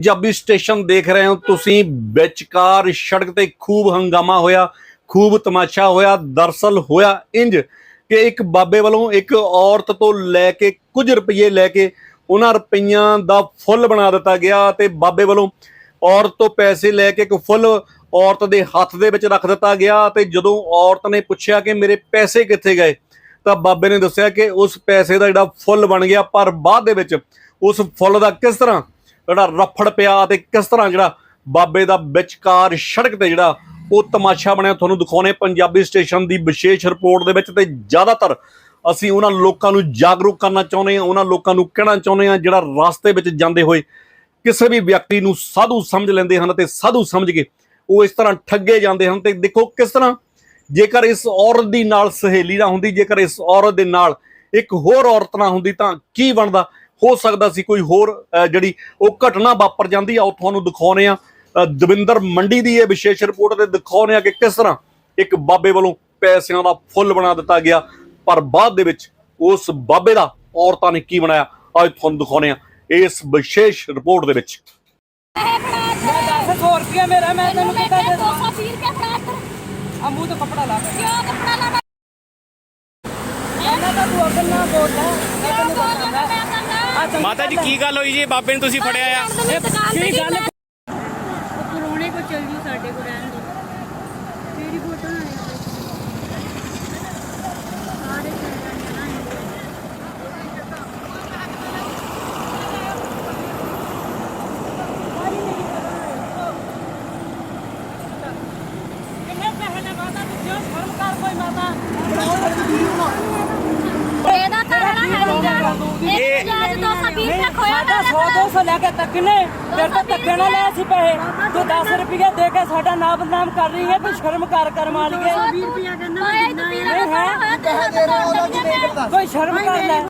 Punjabi station ਦੇਖ ਰਹੇ ਹੋ, ਤੁਸੀਂ ਵਿਚਕਾਰ ਸੜਕ ਤੇ ਖੂਬ ਹੰਗਾਮਾ ਹੋਇਆ, ਖੂਬ ਤਮਾਸ਼ਾ ਹੋਇਆ, ਦਰਸਲ ਹੋਇਆ ਇੰਜ ਕਿ ਇੱਕ ਬਾਬੇ ਵੱਲੋਂ ਇੱਕ ਔਰਤ ਤੋਂ ਲੈ ਕੇ ਕੁਝ ਰੁਪਏ ਲੈ ਕੇ ਉਹਨਾਂ ਰੁਪਈਆਂ ਦਾ ਫੁੱਲ ਬਣਾ ਦਿੱਤਾ ਗਿਆ ਤੇ ਬਾਬੇ ਵੱਲੋਂ ਔਰਤ ਤੋਂ ਪੈਸੇ ਲੈ ਕੇ ਇੱਕ ਫੁੱਲ ਔਰਤ ਦੇ ਹੱਥ ਦੇ ਵਿੱਚ ਰੱਖ ਦਿੱਤਾ ਗਿਆ ਤੇ ਜਦੋਂ ਔਰਤ ਨੇ ਪੁੱਛਿਆ ਕਿ ਮੇਰੇ ਪੈਸੇ ਕਿੱਥੇ ਗਏ, ਤਾਂ ਬਾਬੇ ਨੇ ਦੱਸਿਆ ਕਿ ਉਸ ਪੈਸੇ ਦਾ ਜਿਹੜਾ ਫੁੱਲ ਬਣ ਗਿਆ ਪਰ ਬਾਅਦ ਦੇ ਵਿੱਚ ਉਸ ਫੁੱਲ ਦਾ ਕਿਸ ਤਰ੍ਹਾਂ ਜਿਹੜਾ ਰਫੜ ਪਿਆ ਤੇ ਕਿਸ ਤਰ੍ਹਾਂ ਜਿਹੜਾ ਬਾਬੇ ਦਾ ਵਿਚਕਾਰ ਸੜਕ ਤੇ ਜਿਹੜਾ ਉਹ ਤਮਾਸ਼ਾ ਬਣਿਆ, ਤੁਹਾਨੂੰ ਦਿਖਾਉਣੇ ਪੰਜਾਬੀ ਸਟੇਸ਼ਨ ਦੀ ਵਿਸ਼ੇਸ਼ ਰਿਪੋਰਟ ਦੇ ਵਿੱਚ ਤੇ ਜ਼ਿਆਦਾਤਰ ਅਸੀਂ ਉਹਨਾਂ ਲੋਕਾਂ ਨੂੰ ਜਾਗਰੂਕ ਕਰਨਾ ਚਾਹੁੰਦੇ ਹਾਂ, ਉਹਨਾਂ ਲੋਕਾਂ ਨੂੰ ਕਹਿਣਾ ਚਾਹੁੰਦੇ ਹਾਂ ਜਿਹੜਾ ਰਸਤੇ ਵਿੱਚ ਜਾਂਦੇ ਹੋਏ ਕਿਸੇ ਵੀ ਵਿਅਕਤੀ ਨੂੰ ਸਾਧੂ ਸਮਝ ਲੈਂਦੇ ਹਨ ਤੇ ਸਾਧੂ ਸਮਝ ਕੇ ਉਹ ਇਸ ਤਰ੍ਹਾਂ ਠੱਗੇ ਜਾਂਦੇ ਹਨ ਤੇ ਦੇਖੋ ਕਿਸ ਤਰ੍ਹਾਂ ਜੇਕਰ ਇਸ ਔਰਤ ਦੀ ਨਾਲ ਸਹੇਲੀ ਨਾ ਹੁੰਦੀ, ਜੇਕਰ ਇਸ ਔਰਤ ਦੇ ਨਾਲ ਇੱਕ ਹੋਰ ਔਰਤ ਨਾ ਹੁੰਦੀ ਤਾਂ ਕੀ ਬਣਦਾ? ਹੋ ਸਕਦਾ ਸੀ ਕੋਈ ਹੋਰ ਜਿਹੜੀ ਉਹ ਘਟਨਾ ਵਾਪਰ ਜਾਂਦੀ ਆ ਉਹ ਤੁਹਾਨੂੰ ਦਿਖਾਉਨੇ ਆ। ਦਵਿੰਦਰ ਮੰਡੀ ਦੀ ਇਹ ਵਿਸ਼ੇਸ਼ ਰਿਪੋਰਟ ਤੇ ਦਿਖਾਉਨੇ ਆ ਕਿ ਕਿਸ ਤਰ੍ਹਾਂ ਇੱਕ ਬਾਬੇ ਵੱਲੋਂ ਪੈਸਿਆਂ ਦਾ ਫੁੱਲ ਬਣਾ ਦਿੱਤਾ ਗਿਆ। ਪਰ ਬਾਅਦ ਦੇ ਵਿੱਚ ਉਸ ਬਾਬੇ ਦਾ ਔਰਤਾਂ ਨੇ ਕੀ ਬਣਾਇਆ ਅੱਜ ਤੁਹਾਨੂੰ ਦਿਖਾਉਨੇ ਆ ਇਸ ਵਿਸ਼ੇਸ਼ ਰਿਪੋਰਟ ਦੇ ਵਿੱਚ। ਮੈਂ 10 ਰੁਪਏ ਮੇਰਾ ਮੈਂ ਤੈਨੂੰ ਕਿੱਦਾਂ ਦੇ ਦਾਂ 220 ਰੁਪਏ ਫੜਾ ਕਰ ਆ ਮੂੰਹ ਤੋਂ ਕੱਪੜਾ ਲਾ। ਕੇ ਕਿਉਂ ਕੱਪੜਾ ਲਾਣਾ ਇਹਨਾਂ ਦਾ ਤੂੰ ਅਗਰ ਨਾ ਬੋਲਦਾ ਮੈਂ ਤੈਨੂੰ ਦੱਸਾਂਗਾ ਮੈਂ ਕਰਨਾ ਆ ਚੰਗੀ ਮਾਤਾ ਜੀ ਕੀ ਗੱਲ ਹੋਈ ਜੀ? ਬਾਬੇ ਨੂੰ ਤੁਸੀਂ ਫੜਿਆ ਆ? ਇਹ ਕੀ ਗੱਲ ਕੋਲੋਨੇ ਕੋ ਚੱਲ ਜੂ ਸਾਡੇ ਕੋ ਰਹਿਣ ਦੇ। ਤੇਰੀ ਫੋਟੋ ਨਾ ਲੈ ਸਾਰੇ ਚੱਲ ਜਾਂਦੇ ਨਾ ਕਿੰਨੇ ਪੈਸੇ ਨੇ ਮਾਤਾ ਤੂੰ ਕਿਉਂ ਸ਼ਰਮ ਕਰ ਕੋਈ ਮਾਤਾ ਇਹਦਾ ਕਰਨਾ ਹੈ ਜਾਜ 220 ਰੁਪਏ ਖੋਇਆ ਸਾਡਾ 100 200 ਲੈ ਕੇ ਤੱਕਨੇ ਤੇਰੇ ਤੋਂ ਧੱਕੇ ਨਾ ਲੈ ਸੀ ਪੈਸੇ। ਤੂੰ 10 ਰੁਪਏ ਦੇ ਕੇ ਸਾਡਾ ਨਾਮ ਬਦਨਾਮ ਕਰ ਰਹੀ ਹੈ ਤੂੰ ਸ਼ਰਮ ਕਰ ਕਰ ਮਾਲੀਏ 20 ਰੁਪਿਆ ਕਹਿੰਦਾ ਮੈਂ ਇਹ ਤੂੰ ਪੀਲਾ ਹੋਇਆ ਪੈਸੇ ਦੇ ਰਹੇ ਕੋਈ ਸ਼ਰਮ ਕਰ ਲੈ।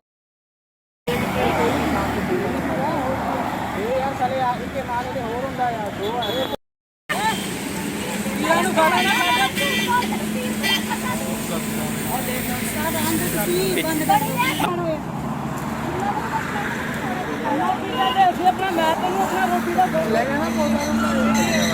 ਇਹਨੂੰ ਗਾਲਾਂ ਨਾ ਕੱਢ। ਅਸੀਂ ਆਪਣਾ ਮੈਂ ਤੈਨੂੰ ਆਪਣਾ ਰੋਟੀ ਦਾ ਲੈ ਜਾਣਾ